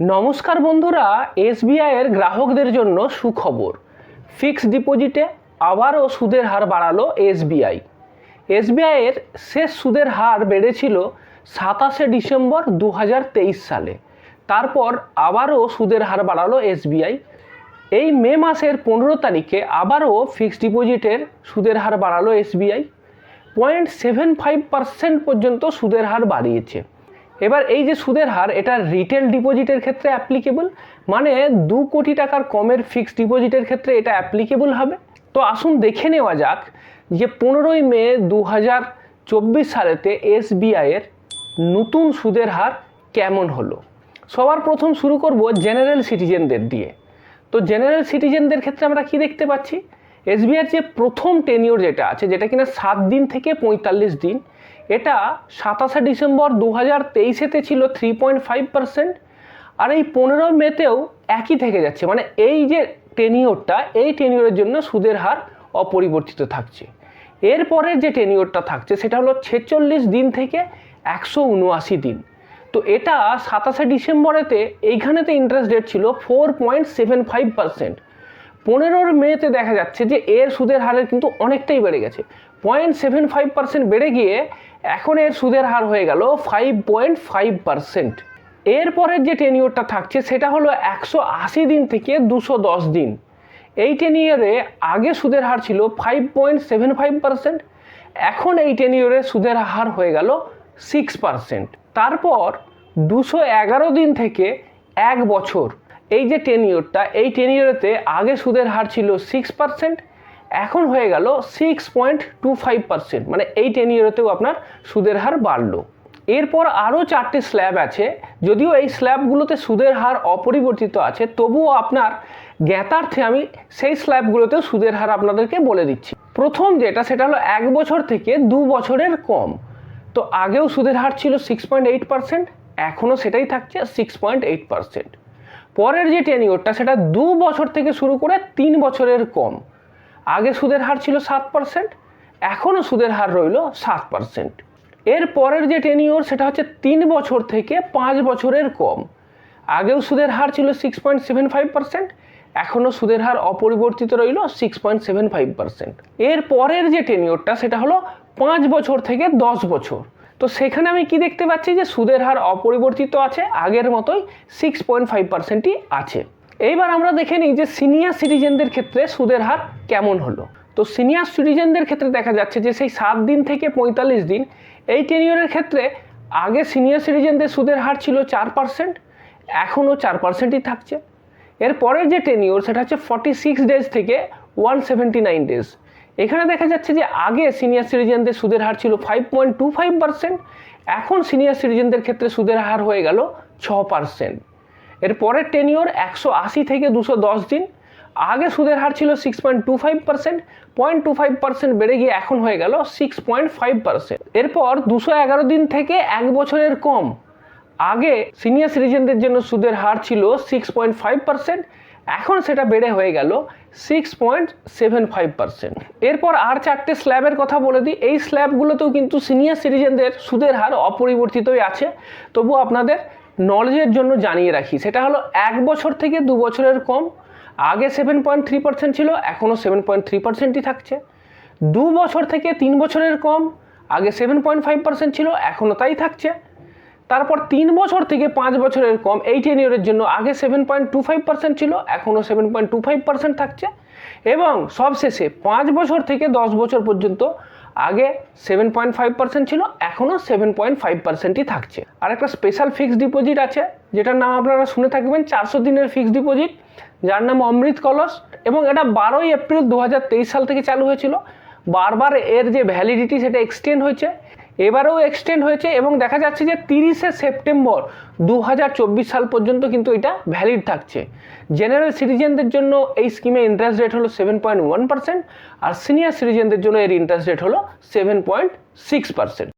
নমস্কার বন্ধুরা এসবিআইয়ের গ্রাহকদের জন্য সুখবর। ফিক্সড ডিপোজিটে আবারও সুদের হার বাড়ালো এসবিআই এসবিআইয়ের শেষ সুদের হার বেড়েছিল সাতাশে ডিসেম্বর দু হাজার তেইশ সালে। তারপর আবারও সুদের হার বাড়ালো এসবিআই এই মে মাসের পনেরো তারিখে আবারও ফিক্সড ডিপোজিটের সুদের হার বাড়ালো SBI point seven five percent পর্যন্ত সুদের হার বাড়িয়েছে। এবার এই যে সুদের হার, এটা রিটেল ডিপোজিটের ক্ষেত্রে অ্যাপ্লিকেবল মানে দু কোটি টাকার কমের ফিক্সড ডিপোজিটের ক্ষেত্রে এটা অ্যাপ্লিকেবল হবে। তো আসুন দেখে নেওয়া যাক যে পনেরোই মে দু হাজার চব্বিশ সালেতে এসবিআইয়ের নতুন সুদের হার কেমন হলো? সবার প্রথম শুরু করব জেনারেল সিটিজেনদের দিয়ে। তো জেনারেল সিটিজেনদের ক্ষেত্রে আমরা কি দেখতে পাচ্ছি? এসবিআইয়ের যে প্রথম টেনিওর যেটা আছে, যেটা কিনা সাত দিন থেকে পঁয়তাল্লিশ দিন এটা সাতাশে ডিসেম্বর দু হাজার তেইশেতে ছিল থ্রি পয়েন্ট ফাইভ পার্সেন্ট আর এই পনেরো মেতেও একই থেকে যাচ্ছে। মানে এই যে টেনিওরটা এই টেনিওরের জন্য সুদের হার অপরিবর্তিত থাকছে। এরপরের যে টেনিওরটা থাকছে, সেটা হলো ছেচল্লিশ দিন থেকে একশো উনআশি দিন। তো এটা সাতাশে ডিসেম্বরেতে এইখানেতে ইন্টারেস্ট রেট ছিল four point seven five percent পনেরোর মেতে দেখা যাচ্ছে যে এর সুদের হারের কিন্তু অনেকটাই বেড়ে গেছে। পয়েন্ট সেভেন ফাইভ পার্সেন্ট বেড়ে গিয়ে এখন এর সুদের হার হয়ে গেল ফাইভ পয়েন্ট ফাইভ পার্সেন্ট। এরপরের যে টেনিওরটা থাকছে, সেটা হলো একশো আশি দিন থেকে দুশো দশ দিন। এই টেন টেনিয়রে আগে সুদের হার ছিল five point seven five percent, এখন এই টেনিয়রে সুদের হার হয়ে গেল সিক্স পার্সেন্ট। তারপর দুশো এগারো দিন থেকে এক বছর এই যে টেনিয়রটা এই টেনিয়রেতে আগে সুদের হার ছিল সিক্স পার্সেন্ট এখন হয়ে গেল six point two five percent মানে এই টেনিয়রেতেও আপনার সুদের হার বাড়লো। এরপর আরও চারটে স্ল্যাব আছে, যদিও এই স্ল্যাবগুলোতে সুদের হার অপরিবর্তিত আছে, তবুও আপনার জ্ঞাতার্থে আমি সেই স্ল্যাবগুলোতেও সুদের হার আপনাদেরকে বলে দিচ্ছি। প্রথম যেটা, সেটা হলো এক বছর থেকে দু বছরের কম। তো আগেও সুদের হার ছিল সিক্স পয়েন্ট এইট পার্সেন্ট এখনও সেটাই থাকছে সিক্স পয়েন্ট এইট পার্সেন্ট পরের যে টেনিওরটা সেটা দু বছর থেকে শুরু করে তিন বছরের কম। আগে সুদের হার ছিল সাত পার্সেন্ট এখনও সুদের হার রইল সাত পার্সেন্ট এর পরের যে টেনিওর সেটা হচ্ছে তিন বছর থেকে পাঁচ বছরের কম। আগেও সুদের হার ছিল six point seven five percent এখনও সুদের হার অপরিবর্তিত রইল six point seven five percent এর পরের যে টেনিওরটা সেটা হলো পাঁচ বছর থেকে দশ বছর। তো সেখানে আমি কি দেখতে পাচ্ছি যে সুদের হার অপরিবর্তিত আছে, আগের মতোই সিক্স পয়েন্ট ফাইভ পার্সেন্টই আছে। এইবার আমরা দেখে নিই যে সিনিয়র সিটিজেনদের ক্ষেত্রে সুদের হার কেমন হলো। তো সিনিয়র সিটিজেনদের ক্ষেত্রে দেখা যাচ্ছে যে সেই সাত দিন থেকে পঁয়তাল্লিশ দিন, এই টেনিয়রের ক্ষেত্রে আগে সিনিয়র সিটিজেনদের সুদের হার ছিল চার পার্সেন্ট এখনও চার পার্সেন্টই থাকছে। এর পরের যে টেনিওর সেটা হচ্ছে ফর্টি সিক্স ডেজ থেকে ওয়ান সেভেন্টি নাইন ডেজ এখানে দেখা যাচ্ছে যে আগে সিনিয়র সিটিজেনদের সুদের হার ছিল five point two five percent এখন সিনিয়র সিটিজেনদের ক্ষেত্রে সুদের হার হয়ে গেল ছ পার্সেন্ট এর পরের টেনিওর একশো আশি থেকে দুশো দশ দিন, আগে সুদের হার ছিল six point two five percent point two five percent বেড়ে গিয়ে এখন হয়ে গেল সিক্স পয়েন্ট ফাইভ পার্সেন্ট এরপর দুশো এগারো দিন থেকে এক বছরের কম, আগে সিনিয়র সিটিজেনদের জন্য সুদের হার ছিল সিক্স পয়েন্ট ফাইভ পার্সেন্ট এখন সেটা বেড়ে হয়ে গেল six point seven five percent এরপর আর চারটে স্ল্যাবের কথা বলে দিই। এই স্ল্যাবগুলোতেও কিন্তু সিনিয়র সিটিজেনদের সুদের হার অপরিবর্তিতই আছে। তবু আপনাদের নলেজের জন্য জানিয়ে রাখি, সেটা হলো এক বছর থেকে দু বছরের কম। আগে সেভেন পয়েন্ট থ্রি পার্সেন্ট ছিল এখনও সেভেন পয়েন্ট থ্রি পার্সেন্টই থাকছে। দু বছর থেকে তিন বছরের কম, আগে সেভেন পয়েন্ট ফাইভ পার্সেন্ট ছিল এখনও তাই থাকছে। তারপর তিন বছর থেকে পাঁচ বছরের কম, এই টেনিয়রের জন্য আগে seven point two five percent ছিল, এখনও seven point two five percent থাকছে এবং সবশেষে পাঁচ বছর থেকে দশ বছর পর্যন্ত আগে সেভেন পয়েন্ট ফাইভ পার্সেন্ট ছিল, এখনও সেভেন পয়েন্ট ফাইভ পার্সেন্টই থাকছে। আর একটা স্পেশাল ফিক্সড ডিপোজিট আছে, যেটার নাম আপনারা শুনে থাকবেন, চারশো দিনের ফিক্সড ডিপোজিট যার নাম অমৃত কলস এবং এটা বারোই এপ্রিল দু হাজার তেইশ সাল থেকে চালু হয়েছিল। বারবার এর যে ভ্যালিডিটি সেটা এক্সটেন্ড হয়েছে। এবারেও এক্সটেন্ড হয়েছে এবং দেখা যাচ্ছে যে তিরিশে সেপ্টেম্বর দু হাজার চব্বিশ সাল পর্যন্ত কিন্তু এটা ভ্যালিড থাকছে। জেনারেল সিটিজেনদের জন্য এই স্কিমে ইন্টারেস্ট রেট হলো সেভেন পয়েন্ট ওয়ান পার্সেন্ট আর সিনিয়র সিটিজেনদের জন্য এর ইন্টারেস্ট রেট হলো সেভেন পয়েন্ট সিক্স পার্সেন্ট